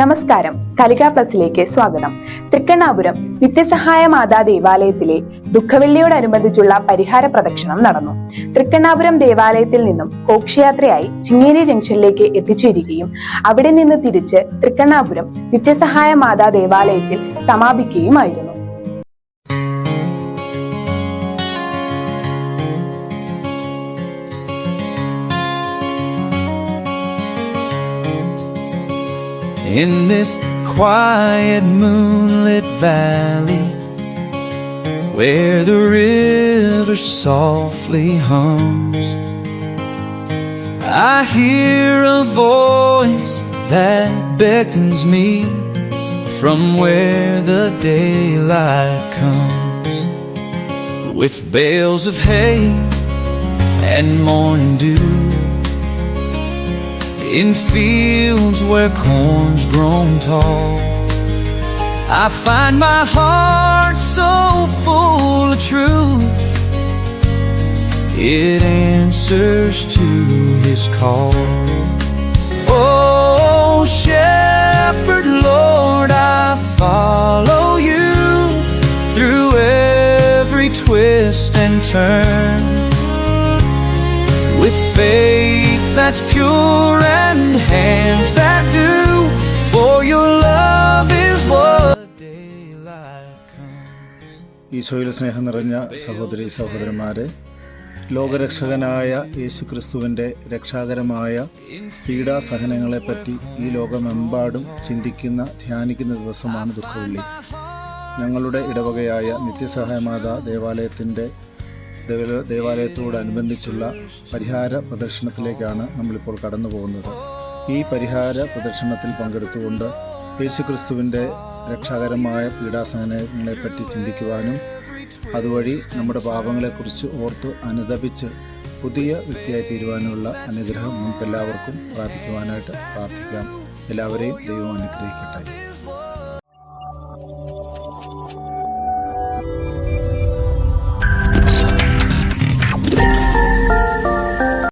നമസ്കാരം. കലിക പ്ലസിലേക്ക് സ്വാഗതം. തൃക്കണ്ണാപുരം നിത്യസഹായ മാതാ ദേവാലയത്തിലെ ദുഃഖവെള്ളിയോടനുബന്ധിച്ചുള്ള പരിഹാര പ്രദക്ഷിണം നടന്നു. തൃക്കണ്ണാപുരം ദേവാലയത്തിൽ നിന്നും കോക്ഷയാത്രയായി ചിങ്ങേരി ജംഗ്ഷനിലേക്ക് എത്തിച്ചേരുകയും അവിടെ നിന്ന് തിരിച്ച് തൃക്കണ്ണാപുരം നിത്യസഹായ മാതാ ദേവാലയത്തിൽ സമാപിക്കുകയുമായിരുന്നു. In this quiet moonlit valley Where the river softly hums. I hear a voice that beckons me From where the daylight comes. With bales of hay and morning dew in fields where corn's grown tall. I find my heart so full of truth, it answers to his call. Oh, Shepherd, Lord, I follow you through every twist and turn with faith that's pure and hands that do. For your love is what. ഈശോയിൽ സ്നേഹം നിറഞ്ഞ സഹോദരി സഹോദരന്മാരെ ലോകരക്ഷകനായ യേശു ക്രിസ്തുവിന്റെ രക്ഷാകരമായ പീഡാസഹനങ്ങളെപ്പറ്റി ഈ ലോകമെമ്പാടും ചിന്തിക്കുന്ന ധ്യാനിക്കുന്ന ദിവസമാണ് ദുഃഖവെള്ളി ഞങ്ങളുടെ ഇടവകയായ നിത്യസഹായമാത ദേവാലയത്തിന്റെ ദേവല- ദേവാലയത്തോടനുബന്ധിച്ചുള്ള പരിഹാര പ്രദർശനത്തിലേക്കാണ് നമ്മളിപ്പോൾ കടന്നു പോകുന്നത് ഈ പരിഹാര പ്രദർശനത്തിൽ പങ്കെടുത്തുകൊണ്ട് യേശുക്രിസ്തുവിന്റെ രക്ഷാകരമായ പീഡാസഹനങ്ങളെപ്പറ്റി ചിന്തിക്കുവാനും അതുവഴി നമ്മുടെ പാപങ്ങളെക്കുറിച്ച് ഓർത്ത് അനുദപിച്ച് പുതിയ വ്യക്തിയായി തീരുവാനുള്ള അനുഗ്രഹം നമുക്കെല്ലാവർക്കും പ്രാപിക്കുവാനായിട്ട് പ്രാർത്ഥിക്കാം. എല്ലാവരെയും ദൈവം അനുഗ്രഹിക്കട്ടെ.